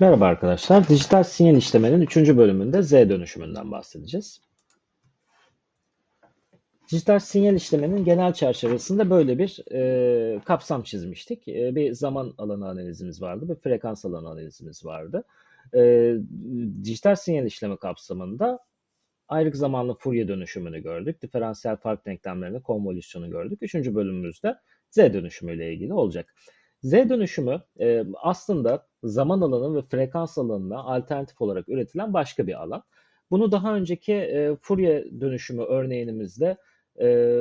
Merhaba arkadaşlar. Dijital sinyal işlemenin 3. bölümünde Z dönüşümünden bahsedeceğiz. Dijital sinyal işlemenin genel çerçevesinde böyle bir e, kapsam çizmiştik. E, bir zaman alanı analizimiz vardı, bir frekans alanı analizimiz vardı. E, dijital sinyal işleme kapsamında ayrık zamanlı Fourier dönüşümünü gördük. Diferansiyel fark denklemlerini, konvolüsyonu gördük. Üçüncü bölümümüzde Z dönüşümüyle ilgili olacak. Z dönüşümü e, aslında zaman alanı ve frekans alanına alternatif olarak üretilen başka bir alan. Bunu daha önceki e, Fourier dönüşümü örneğimizde e,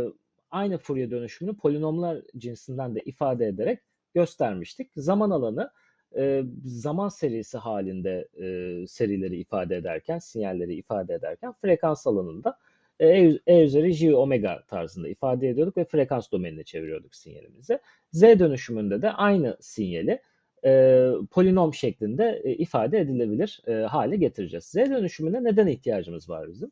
aynı Fourier dönüşümünü polinomlar cinsinden de ifade ederek göstermiştik. Zaman alanı e, zaman serisi halinde e, serileri ifade ederken, sinyalleri ifade ederken frekans alanında e, e üzeri j omega tarzında ifade ediyorduk ve frekans domenine çeviriyorduk sinyalimizi. Z dönüşümünde de aynı sinyali e, polinom şeklinde e, ifade edilebilir e, hale getireceğiz. Z dönüşümüne neden ihtiyacımız var bizim?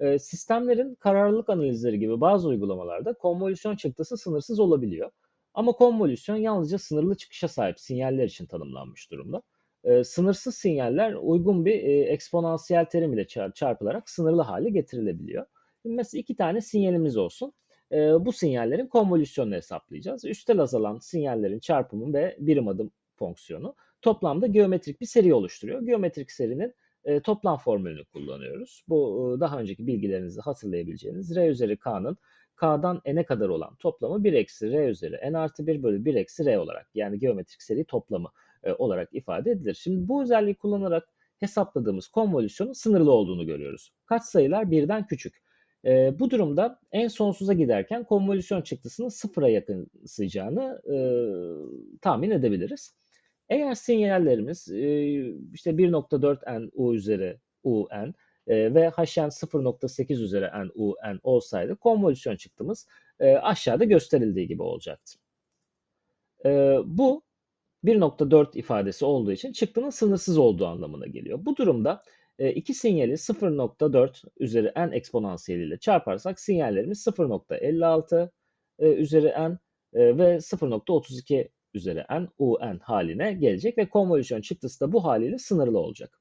E, sistemlerin kararlılık analizleri gibi bazı uygulamalarda konvolüsyon çıktısı sınırsız olabiliyor. Ama konvolüsyon yalnızca sınırlı çıkışa sahip sinyaller için tanımlanmış durumda. E, sınırsız sinyaller uygun bir e, eksponansiyel terim ile çarpılarak sınırlı hale getirilebiliyor. Mesela iki tane sinyalimiz olsun. E, bu sinyallerin konvolüsyonunu hesaplayacağız. Üstel azalan sinyallerin çarpımı ve birim adım fonksiyonu toplamda geometrik bir seri oluşturuyor. Geometrik serinin e, toplam formülünü kullanıyoruz. Bu e, daha önceki bilgilerinizi hatırlayabileceğiniz R üzeri K'nın K'dan N'e kadar olan toplamı 1 eksi R üzeri N artı 1 bölü 1 eksi R olarak yani geometrik seri toplamı e, olarak ifade edilir. Şimdi bu özelliği kullanarak hesapladığımız konvolüsyonun sınırlı olduğunu görüyoruz. Kaç sayılar birden küçük. E, bu durumda en sonsuza giderken konvolüsyon çıktısının sıfıra yakınsayacağını e, tahmin edebiliriz. Eğer sinyallerimiz e, işte 1.4 n u üzeri u n e, ve hn 0.8 üzeri n u n olsaydı konvolüsyon çıktımız e, aşağıda gösterildiği gibi olacaktı. E, bu 1.4 ifadesi olduğu için çıktının sınırsız olduğu anlamına geliyor. Bu durumda e, iki sinyali 0.4 üzeri n eksponansiyeliyle çarparsak sinyallerimiz 0.56 e, üzeri n e, ve 0.32 üzeri n un haline gelecek ve konvolüsyon çıktısı da bu haliyle sınırlı olacak.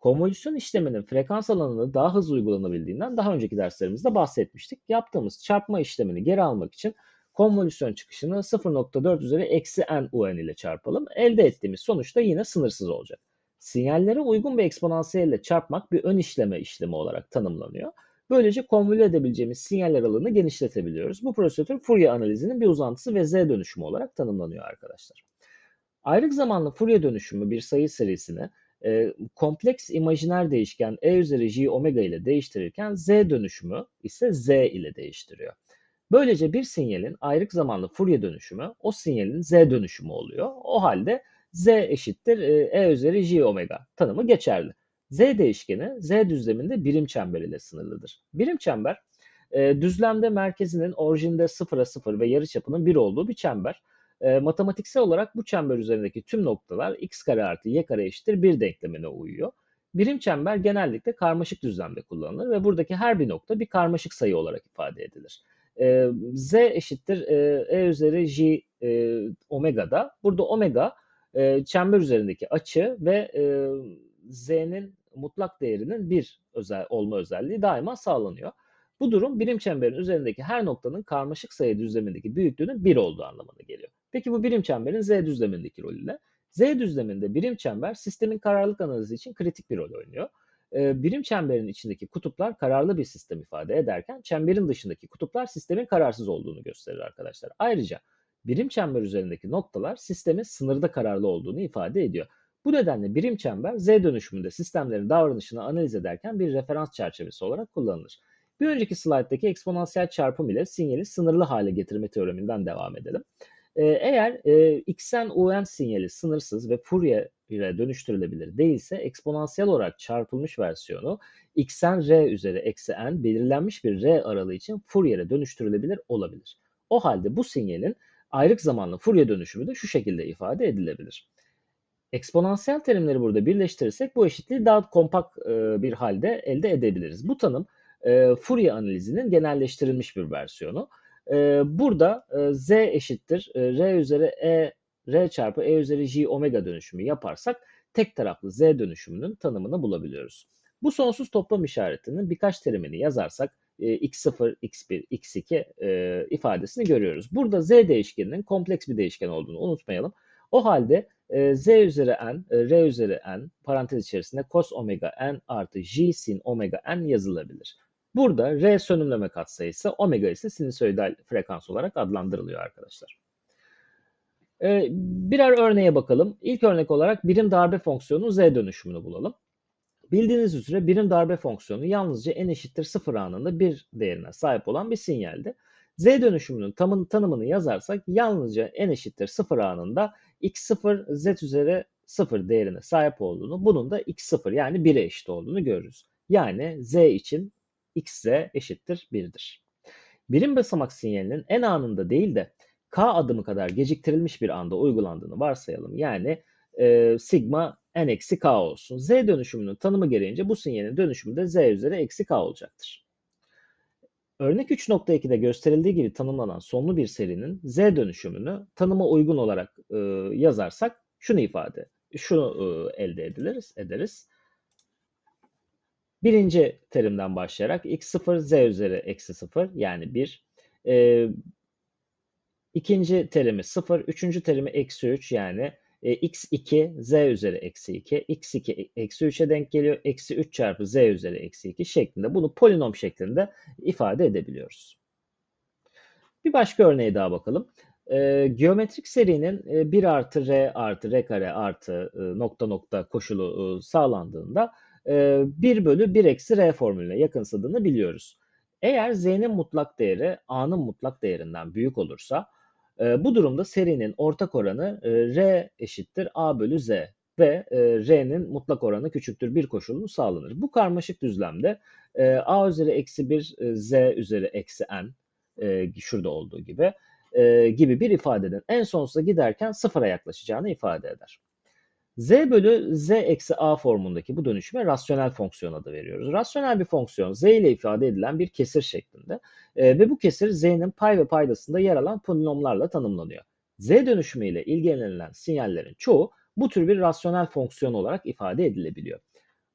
Konvolüsyon işleminin frekans alanını daha hızlı uygulanabildiğinden daha önceki derslerimizde bahsetmiştik. Yaptığımız çarpma işlemini geri almak için konvolüsyon çıkışını 0.4 üzeri eksi n un ile çarpalım. Elde ettiğimiz sonuç da yine sınırsız olacak. Sinyallere uygun bir eksponansiyelle çarpmak bir ön işleme işlemi olarak tanımlanıyor. Böylece konvolü edebileceğimiz sinyaller alanını genişletebiliyoruz. Bu prosedür Fourier analizinin bir uzantısı ve Z dönüşümü olarak tanımlanıyor arkadaşlar. Ayrık zamanlı Fourier dönüşümü bir sayı serisini e, kompleks imajiner değişken e üzeri j omega ile değiştirirken Z dönüşümü ise Z ile değiştiriyor. Böylece bir sinyalin ayrık zamanlı Fourier dönüşümü o sinyalin Z dönüşümü oluyor. O halde Z eşittir e, e üzeri j omega tanımı geçerli. Z değişkeni Z düzleminde birim çember ile sınırlıdır. Birim çember e, düzlemde merkezinin orijinde 0'a 0 ve yarıçapının 1 olduğu bir çember. E, matematiksel olarak bu çember üzerindeki tüm noktalar x kare artı y kare eşittir 1 denklemine uyuyor. Birim çember genellikle karmaşık düzlemde kullanılır ve buradaki her bir nokta bir karmaşık sayı olarak ifade edilir. E, Z eşittir e, üzeri j omega'da. Burada omega çember üzerindeki açı ve z'nin mutlak değerinin bir özel olma özelliği daima sağlanıyor. Bu durum birim çemberin üzerindeki her noktanın karmaşık sayı düzlemindeki büyüklüğünün 1 olduğu anlamına geliyor. Peki bu birim çemberin z düzlemindeki rolü ne? Z düzleminde birim çember sistemin kararlılık analizi için kritik bir rol oynuyor. Ee, birim çemberin içindeki kutuplar kararlı bir sistem ifade ederken çemberin dışındaki kutuplar sistemin kararsız olduğunu gösterir arkadaşlar. Ayrıca birim çember üzerindeki noktalar sistemin sınırda kararlı olduğunu ifade ediyor. Bu nedenle birim çember Z dönüşümünde sistemlerin davranışını analiz ederken bir referans çerçevesi olarak kullanılır. Bir önceki slayttaki eksponansiyel çarpım ile sinyali sınırlı hale getirme teoreminden devam edelim. Ee, eğer e, xn un sinyali sınırsız ve Fourier'e dönüştürülebilir değilse eksponansiyel olarak çarpılmış versiyonu xn r üzeri eksi n belirlenmiş bir r aralığı için Fourier'e dönüştürülebilir olabilir. O halde bu sinyalin ayrık zamanlı Fourier dönüşümü de şu şekilde ifade edilebilir. Eksponansiyel terimleri burada birleştirirsek bu eşitliği daha kompakt e, bir halde elde edebiliriz. Bu tanım e, Fourier analizinin genelleştirilmiş bir versiyonu. E, burada z eşittir r üzeri e r çarpı e üzeri j omega dönüşümü yaparsak tek taraflı z dönüşümünün tanımını bulabiliyoruz. Bu sonsuz toplam işaretinin birkaç terimini yazarsak e, x0, x1, x2 e, ifadesini görüyoruz. Burada z değişkeninin kompleks bir değişken olduğunu unutmayalım. O halde e, z üzeri n, e, r üzeri n parantez içerisinde cos omega n artı j sin omega n yazılabilir. Burada r sönümleme katsayısı, omega ise sinüsoidal frekans olarak adlandırılıyor arkadaşlar. E, birer örneğe bakalım. İlk örnek olarak birim darbe fonksiyonu z dönüşümünü bulalım. Bildiğiniz üzere birim darbe fonksiyonu yalnızca n eşittir 0 anında bir değerine sahip olan bir sinyaldi. Z dönüşümünün tamın, tanımını yazarsak yalnızca n eşittir 0 anında x0 z üzeri 0 değerine sahip olduğunu, bunun da x0 yani 1'e eşit olduğunu görürüz. Yani z için xz eşittir 1'dir. Birim basamak sinyalinin n anında değil de k adımı kadar geciktirilmiş bir anda uygulandığını varsayalım. Yani e, sigma n eksi k olsun. Z dönüşümünün tanımı gereğince bu sinyalin dönüşümü de z üzeri eksi k olacaktır. Örnek 3.2'de gösterildiği gibi tanımlanan sonlu bir serinin z dönüşümünü tanıma uygun olarak e, yazarsak şunu ifade, şunu e, elde ediliriz, ederiz. Birinci terimden başlayarak x0 z üzeri eksi 0 yani 1. E, ikinci terimi 0, üçüncü terimi eksi 3 yani e, x2 z üzeri eksi 2, x2 eksi 3'e denk geliyor. Eksi 3 çarpı z üzeri eksi 2 şeklinde bunu polinom şeklinde ifade edebiliyoruz. Bir başka örneğe daha bakalım. E, geometrik serinin e, 1 artı r artı r kare artı e, nokta nokta koşulu e, sağlandığında e, 1 bölü 1 eksi r formülüne yakınsadığını biliyoruz. Eğer z'nin mutlak değeri a'nın mutlak değerinden büyük olursa e, bu durumda serinin ortak oranı e, R eşittir A bölü Z ve e, R'nin mutlak oranı küçüktür bir koşulunu sağlanır. Bu karmaşık düzlemde e, A üzeri eksi 1 e, Z üzeri eksi N e, şurada olduğu gibi e, gibi bir ifadenin en sonsuza giderken sıfıra yaklaşacağını ifade eder. Z bölü Z eksi A formundaki bu dönüşüme rasyonel fonksiyon adı veriyoruz. Rasyonel bir fonksiyon Z ile ifade edilen bir kesir şeklinde e, ve bu kesir Z'nin pay ve paydasında yer alan polinomlarla tanımlanıyor. Z dönüşümü ile ilgilenilen sinyallerin çoğu bu tür bir rasyonel fonksiyon olarak ifade edilebiliyor.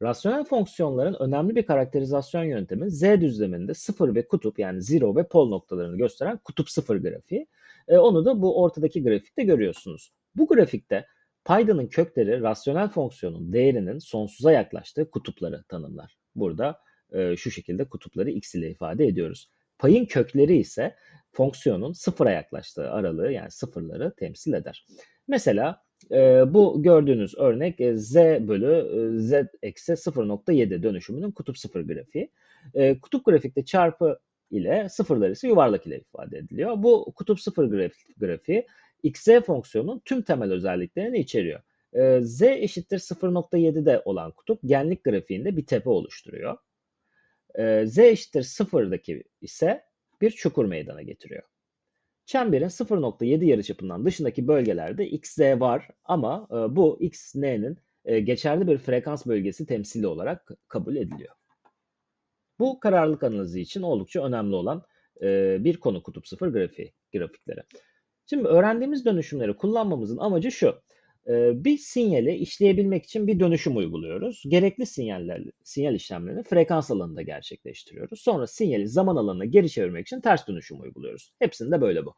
Rasyonel fonksiyonların önemli bir karakterizasyon yöntemi Z düzleminde sıfır ve kutup yani zero ve pol noktalarını gösteren kutup sıfır grafiği. E, onu da bu ortadaki grafikte görüyorsunuz. Bu grafikte Paydanın kökleri rasyonel fonksiyonun değerinin sonsuza yaklaştığı kutupları tanımlar. Burada e, şu şekilde kutupları x ile ifade ediyoruz. Payın kökleri ise fonksiyonun sıfıra yaklaştığı aralığı yani sıfırları temsil eder. Mesela e, bu gördüğünüz örnek e, z bölü e, z eksi 0.7 dönüşümünün kutup sıfır grafiği. E, kutup grafikte çarpı ile sıfırlar ise yuvarlak ile ifade ediliyor. Bu kutup sıfır grafiği xz fonksiyonunun tüm temel özelliklerini içeriyor. E, z eşittir 0.7'de olan kutup genlik grafiğinde bir tepe oluşturuyor. E, z eşittir 0'daki ise bir çukur meydana getiriyor. Çemberin 0.7 yarıçapından dışındaki bölgelerde xz var ama e, bu xn'nin e, geçerli bir frekans bölgesi temsili olarak kabul ediliyor. Bu kararlılık analizi için oldukça önemli olan e, bir konu kutup sıfır grafiği, grafikleri. Şimdi öğrendiğimiz dönüşümleri kullanmamızın amacı şu. Ee, bir sinyali işleyebilmek için bir dönüşüm uyguluyoruz. Gerekli sinyaller, sinyal işlemlerini frekans alanında gerçekleştiriyoruz. Sonra sinyali zaman alanına geri çevirmek için ters dönüşüm uyguluyoruz. Hepsinde böyle bu.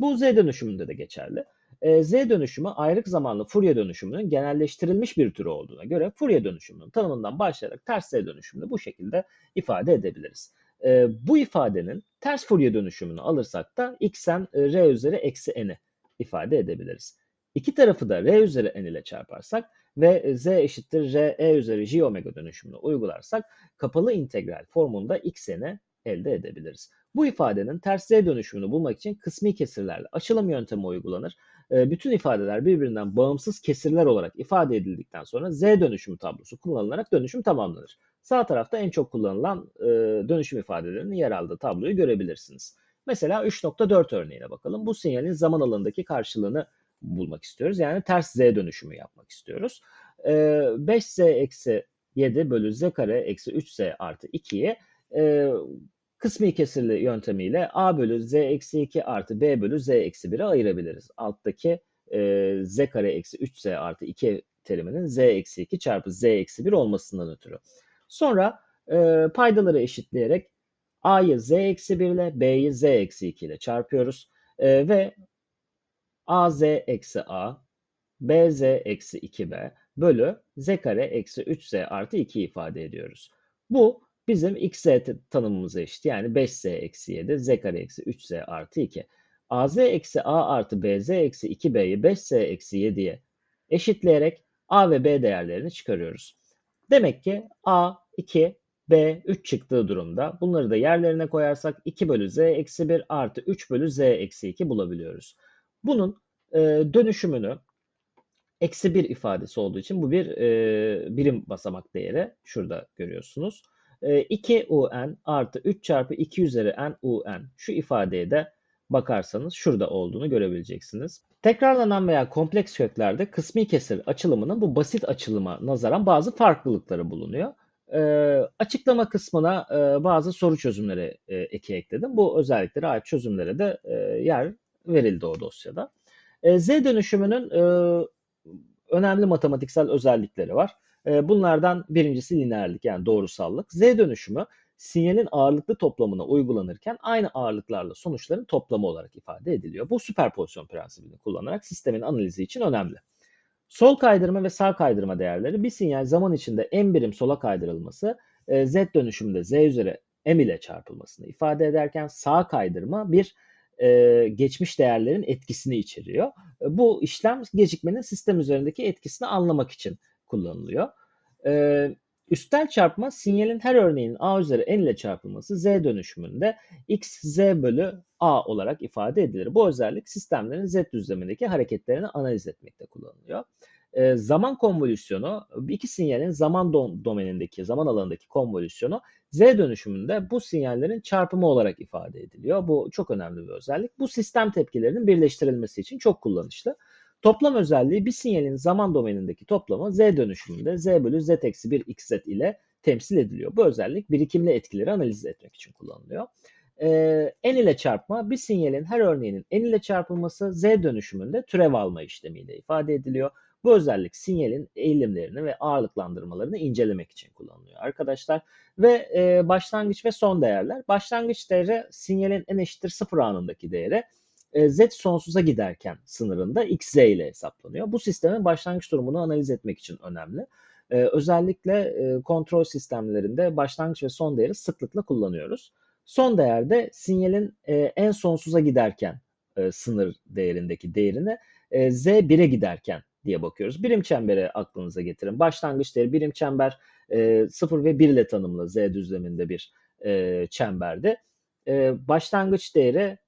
Bu Z dönüşümünde de geçerli. Ee, Z dönüşümü ayrık zamanlı Fourier dönüşümünün genelleştirilmiş bir türü olduğuna göre Fourier dönüşümünün tanımından başlayarak ters Z dönüşümünü bu şekilde ifade edebiliriz. E, bu ifadenin ters Fourier dönüşümünü alırsak da xn e, r üzeri eksi n'i ifade edebiliriz. İki tarafı da r üzeri n ile çarparsak ve z eşittir r e üzeri j omega dönüşümünü uygularsak kapalı integral formunda xn'i elde edebiliriz. Bu ifadenin ters z dönüşümünü bulmak için kısmi kesirlerle açılım yöntemi uygulanır. E, bütün ifadeler birbirinden bağımsız kesirler olarak ifade edildikten sonra z dönüşümü tablosu kullanılarak dönüşüm tamamlanır. Sağ tarafta en çok kullanılan e, dönüşüm ifadelerinin yer aldığı tabloyu görebilirsiniz. Mesela 3.4 örneğine bakalım. Bu sinyalin zaman alanındaki karşılığını bulmak istiyoruz. Yani ters z dönüşümü yapmak istiyoruz. E, 5z eksi 7 bölü z kare eksi 3z artı 2'yi e, kısmi kesirli yöntemiyle a bölü z eksi 2 artı b bölü z eksi 1'e ayırabiliriz. Alttaki e, z kare eksi 3z artı 2 teriminin z eksi 2 çarpı z eksi 1 olmasından ötürü. Sonra e, paydaları eşitleyerek a'yı z eksi 1 ile b'yi z eksi 2 ile çarpıyoruz. E, ve az eksi a bz eksi 2b bölü z kare eksi 3z artı 2 ifade ediyoruz. Bu bizim xz tanımımıza eşit. Yani 5z eksi 7 z kare eksi 3z artı 2. az eksi a artı bz eksi 2b'yi 5z eksi 7'ye eşitleyerek a ve b değerlerini çıkarıyoruz. Demek ki a 2, b 3 çıktığı durumda bunları da yerlerine koyarsak 2 bölü z eksi 1 artı 3 bölü z eksi 2 bulabiliyoruz. Bunun e, dönüşümünü eksi 1 ifadesi olduğu için bu bir e, birim basamak değeri. Şurada görüyorsunuz. E, 2 un artı 3 çarpı 2 üzeri n un. Şu ifadeye de bakarsanız şurada olduğunu görebileceksiniz. Tekrarlanan veya kompleks köklerde kısmi kesir açılımının bu basit açılıma nazaran bazı farklılıkları bulunuyor. E, açıklama kısmına e, bazı soru çözümleri e, eki ekledim. Bu özelliklere ait çözümlere de e, yer verildi o dosyada. E, Z dönüşümünün e, önemli matematiksel özellikleri var. E, bunlardan birincisi lineerlik yani doğrusallık. Z dönüşümü sinyalin ağırlıklı toplamına uygulanırken aynı ağırlıklarla sonuçların toplamı olarak ifade ediliyor. Bu süperpozisyon prensibini kullanarak sistemin analizi için önemli. Sol kaydırma ve sağ kaydırma değerleri bir sinyal zaman içinde en birim sola kaydırılması e, z dönüşümünde z üzeri m ile çarpılmasını ifade ederken sağ kaydırma bir e, geçmiş değerlerin etkisini içeriyor. E, bu işlem gecikmenin sistem üzerindeki etkisini anlamak için kullanılıyor. E, üstel çarpma sinyalin her örneğinin a üzeri n ile çarpılması z dönüşümünde x z bölü a olarak ifade edilir. Bu özellik sistemlerin z düzlemindeki hareketlerini analiz etmekte kullanılıyor. E, zaman konvolüsyonu iki sinyalin zaman dom domenindeki, zaman alanındaki konvolüsyonu Z dönüşümünde bu sinyallerin çarpımı olarak ifade ediliyor. Bu çok önemli bir özellik. Bu sistem tepkilerinin birleştirilmesi için çok kullanışlı. Toplam özelliği bir sinyalin zaman domenindeki toplamı Z dönüşümünde Z bölü Z eksi 1 XZ ile temsil ediliyor. Bu özellik birikimli etkileri analiz etmek için kullanılıyor. Ee, n ile çarpma bir sinyalin her örneğinin n ile çarpılması Z dönüşümünde türev alma işlemiyle ifade ediliyor. Bu özellik sinyalin eğilimlerini ve ağırlıklandırmalarını incelemek için kullanılıyor arkadaşlar. Ve e, başlangıç ve son değerler. Başlangıç değeri sinyalin en eşittir 0 anındaki değeri. E, z sonsuza giderken sınırında xz ile hesaplanıyor. Bu sistemin başlangıç durumunu analiz etmek için önemli. E, özellikle e, kontrol sistemlerinde başlangıç ve son değeri sıklıkla kullanıyoruz. Son değerde sinyalin en sonsuza giderken sınır değerindeki değerini e, z 1'e giderken diye bakıyoruz. Birim çembere aklınıza getirin. Başlangıç değeri birim çember e, 0 ve 1 ile tanımlı Z düzleminde bir e, çemberde. E, başlangıç değeri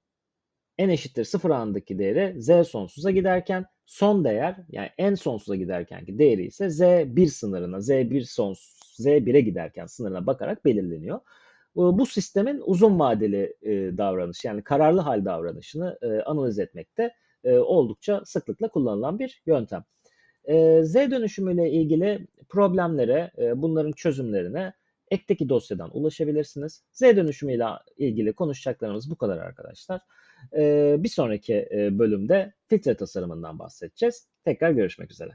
en eşittir 0 anındaki değeri Z sonsuza giderken son değer yani en sonsuza giderkenki değeri ise Z1 sınırına Z1 son Z1'e giderken sınırına bakarak belirleniyor. Bu sistemin uzun vadeli e, davranış yani kararlı hal davranışını e, analiz etmekte e, oldukça sıklıkla kullanılan bir yöntem. Z dönüşümüyle ilgili problemlere, bunların çözümlerine ekteki dosyadan ulaşabilirsiniz. Z dönüşümüyle ilgili konuşacaklarımız bu kadar arkadaşlar. E, bir sonraki e, bölümde filtre tasarımından bahsedeceğiz. Tekrar görüşmek üzere.